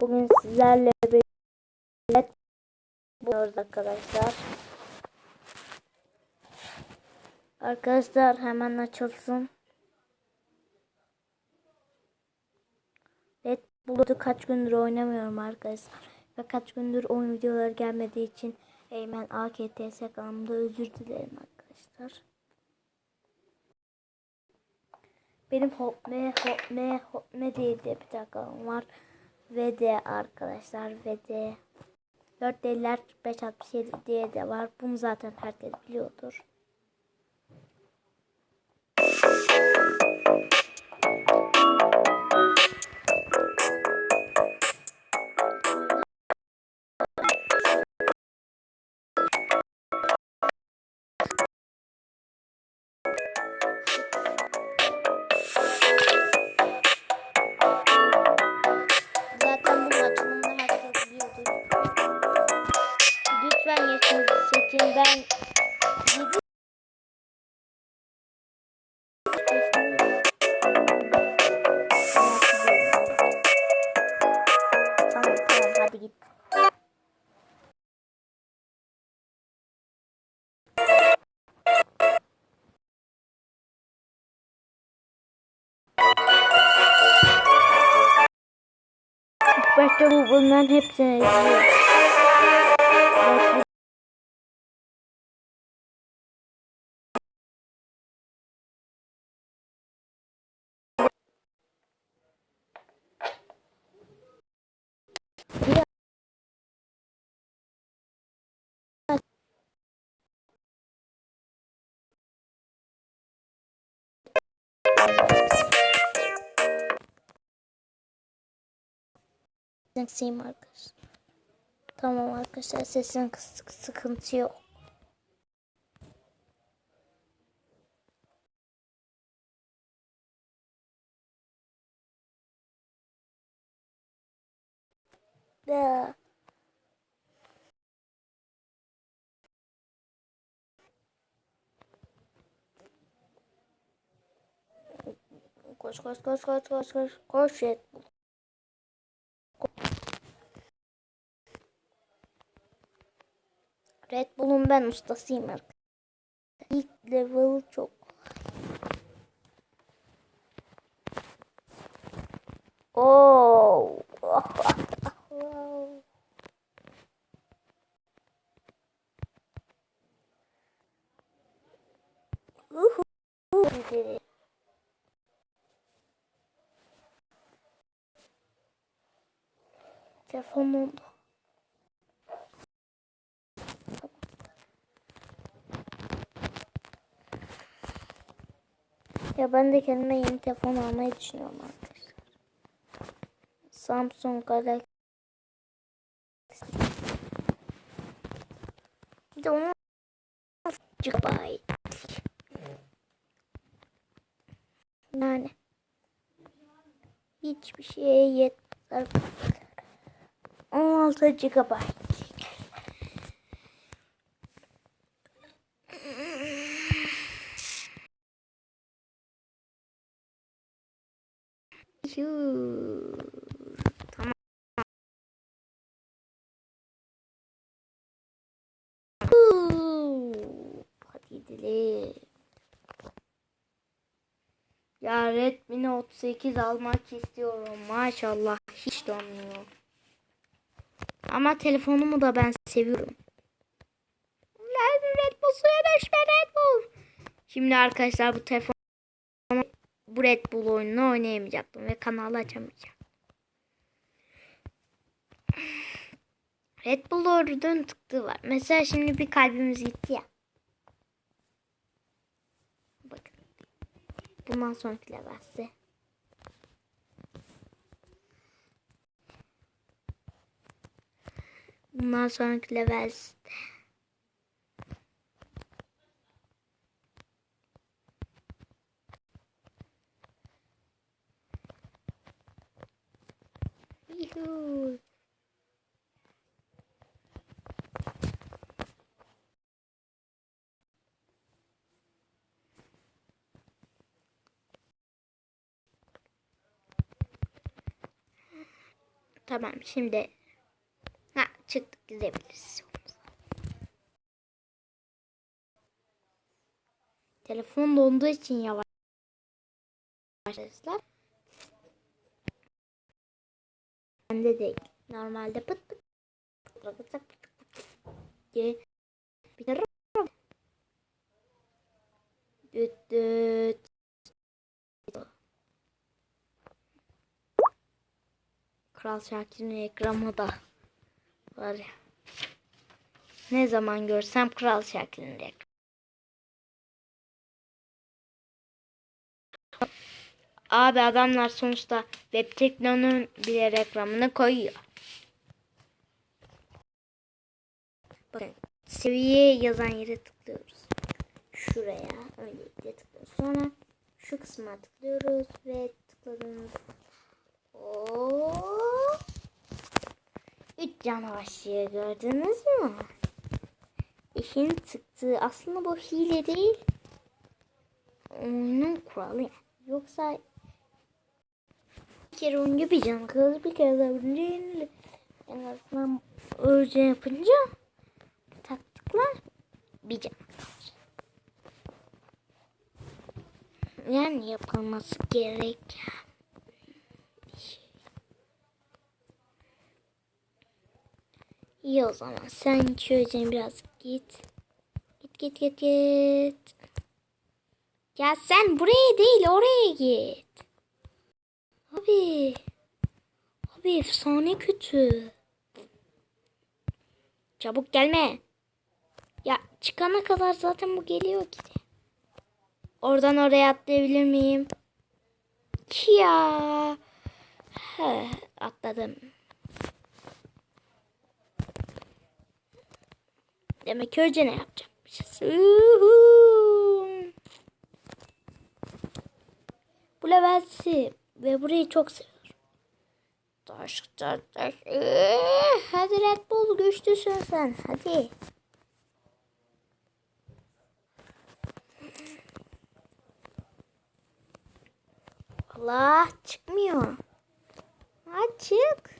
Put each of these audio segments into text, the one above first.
Bugün sizlerle birlikte buluyoruz arkadaşlar. Arkadaşlar hemen açılsın. Red Bull'u kaç gündür oynamıyorum arkadaşlar. Ve kaç gündür oyun videoları gelmediği için Eymen AKTS kanalımda özür dilerim arkadaşlar. Benim Hopme Hopme Hopme diye de bir takım var. Ve de arkadaşlar ve de 4 deliler 567 diye de var. Bunu zaten herkes biliyordur. Ben 7 Tamam tamam hadi git. İlk başta bu bunların hepsini izliyorum. Sesim arkadaşlar. Tamam arkadaşlar sesin kısık sıkıntı yok. Da. Koş koş koş koş koş koş koş Red Red Bull'un ben ustasıyım arkadaşlar. İlk level çok. Oo. Uhu. Telefonum. Ya ben de kendime yeni telefon almayı düşünüyorum arkadaşlar. Samsung Galaxy. Bir de onu. Yani hiçbir şeye yetmez. 16 GB. Yuu. Tamam. Huu. Hadi gidelim. Ya Redmi Note 8 almak istiyorum. Maşallah hiç donmuyor. Ama telefonumu da ben seviyorum. Red, Bull suya düşme Red Bull. Şimdi arkadaşlar bu telefon bu Red Bull oyununu oynayamayacaktım ve kanalı açamayacağım. Red Bull oradan tıktığı var. Mesela şimdi bir kalbimiz gitti ya. Bundan sonraki levelse. Bundan sonraki levelse. Yuhuu. Tamam şimdi. Ha çıktık gidebiliriz. Telefon donduğu için yavaş. Arkadaşlar. Bende değil. Normalde pıt pıt pıt pıt pıt diye biterim. Düt düt. Kral Şakir'in ekranı da var ya. Ne zaman görsem Kral Şakir'in ekranı. Abi adamlar sonuçta web teknolojinin bile reklamını koyuyor. Bakın seviye yazan yere tıklıyoruz. Şuraya öncelikle tıklıyoruz. Sonra şu kısma tıklıyoruz ve tıkladığımız Oo. Üç cana başlıyor gördünüz mü? İşin çıktığı aslında bu hile değil. Oyunun kuralı yani. Yoksa bir kere oyuncu bir can kalır bir kere de oyuncu yenilir. En azından öyle yapınca taktıklar bir can kalır. Yani yapılması gereken bir şey. İyi o zaman sen şöyle biraz git. Git git git git. Ya sen buraya değil oraya git. Abi. Abi efsane kötü. Çabuk gelme. Ya çıkana kadar zaten bu geliyor ki. Oradan oraya atlayabilir miyim? Ya. He, atladım. Demek ki önce ne yapacakmışız? Bu levelsi ve burayı çok seviyorum. Taş taş taş. Ee, Hadi Red Bull güçlüsün sen. Hadi. Allah çıkmıyor. Açık.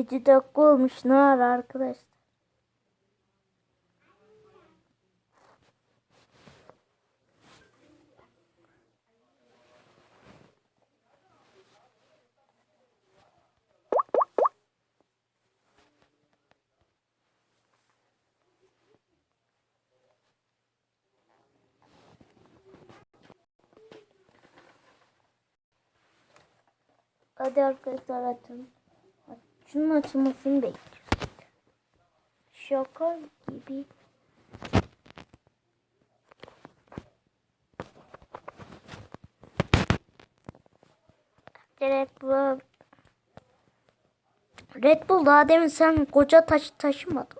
Yedi dakika olmuş. Ne var arkadaşlar? Hadi arkadaşlar açın. Şunun açılmasını bekliyorum. Şaka gibi. Red Bull. Red Bull daha demin sen koca taş taşımadın.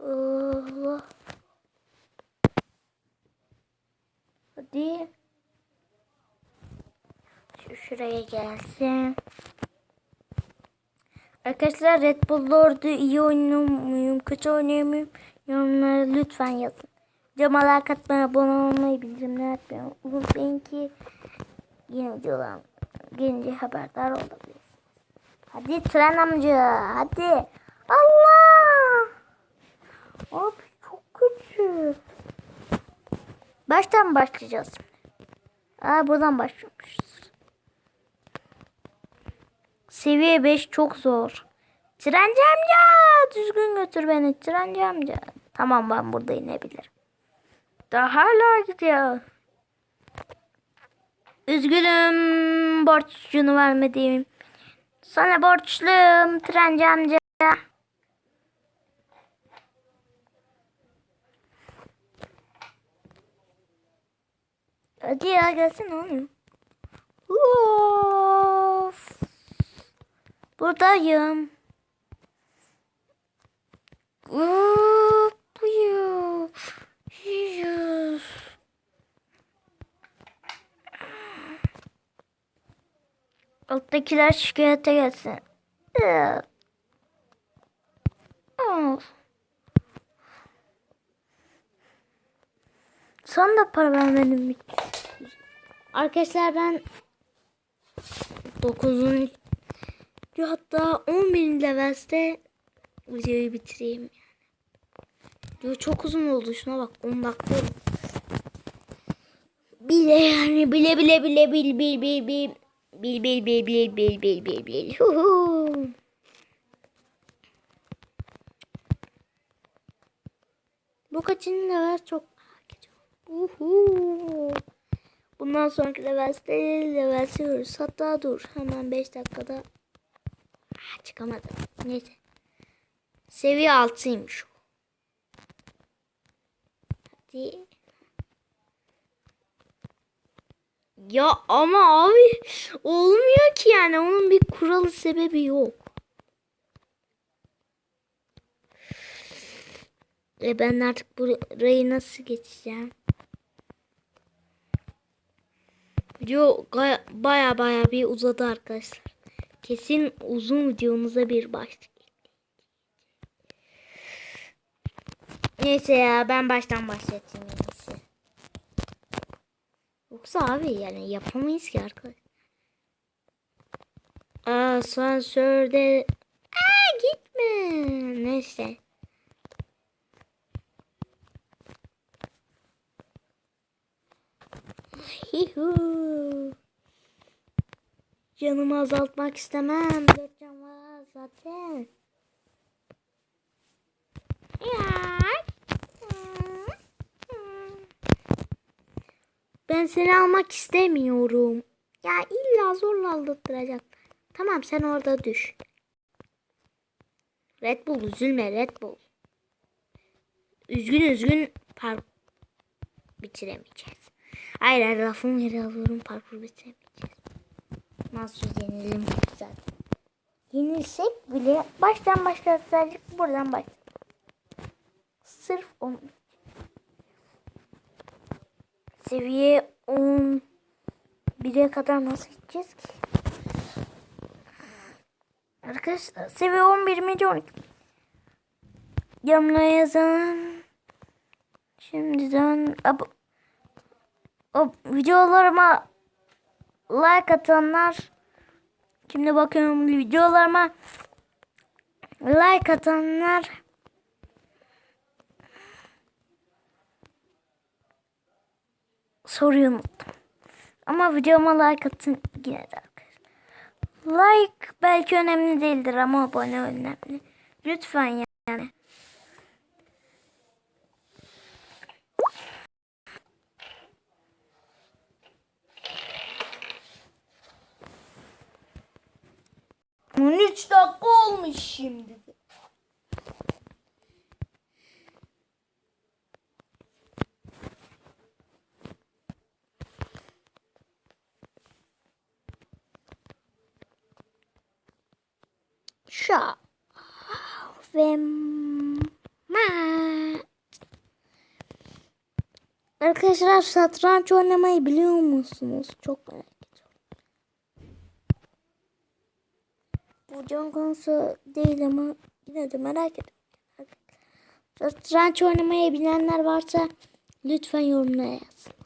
Allah. Hadi. Şu şuraya gelsin. Arkadaşlar Red Bull Lord'u iyi oynuyor muyum, kötü oynuyor muyum? Yorumlara lütfen yazın. Videoma like atmayı, abone olmayı, bildirimleri atmayı unutmayın ki yeni videolar gelince haberdar olabilirsiniz. Hadi tren amca, hadi. Allah! Abi çok kötü. Baştan başlayacağız. Aa buradan başlıyormuşuz. Seviye 5 çok zor. Trenci amca düzgün götür beni trenci amca. Tamam ben burada inebilirim. Daha hala gidiyor. Üzgünüm borcunu vermediğim. Sana borçluyum trenci amca. Hadi ya gelsin oğlum. Buradayım. Alttakiler şikayete gelsin. Sana da para vermedim. Arkadaşlar ben 9 hatta 11. levelde videoyu bitireyim. Yani. Video çok uzun oldu. Şuna bak 10 dakika. Bile yani bile bile bile bil bil bil bil bil bil bil bil bil bil bil bil Huhu. Bu kaçıncı level çok. Uhu. Bundan sonraki levelde level seviyoruz. Hatta dur hemen 5 dakikada Ah, çıkamadım. Neyse. Seviye 6'ymış o. Hadi. Ya ama abi olmuyor ki yani onun bir kuralı sebebi yok. E ben artık burayı nasıl geçeceğim? Video baya baya bir uzadı arkadaşlar. Kesin uzun videomuza bir başlık. Neyse ya ben baştan başlatayım en. Yoksa abi yani yapamayız ki arkadaşlar. Asansörde Aa, gitme. Neyse. Hihu. Canımı azaltmak istemem. Dört can var zaten. Ben seni almak istemiyorum. Ya illa zorla aldırtacak. Tamam sen orada düş. Red Bull üzülme Red Bull. Üzgün üzgün park bitiremeyeceğiz. Hayır hayır lafımı geri alıyorum parkur bitiremeyeceğiz. Nasıl yenelim zaten. Yenilsek bile baştan başlatacak buradan baş. Sırf onun Seviye 10 1'e kadar nasıl gideceğiz ki? Arkadaşlar seviye 11 miydi 12? Yorumlara yazın. Şimdiden ab o videolarıma like atanlar şimdi bakıyorum videolarıma like atanlar soruyu unuttum. Ama videoma like atın yine de arkadaşlar. Like belki önemli değildir ama abone önemli. Lütfen yani. On üç dakika olmuş şimdi. Arkadaşlar satranç oynamayı biliyor musunuz? Çok merak Bu can konusu değil ama yine de merak ediyorum. Satranç oynamayı bilenler varsa lütfen yorumlara yazın.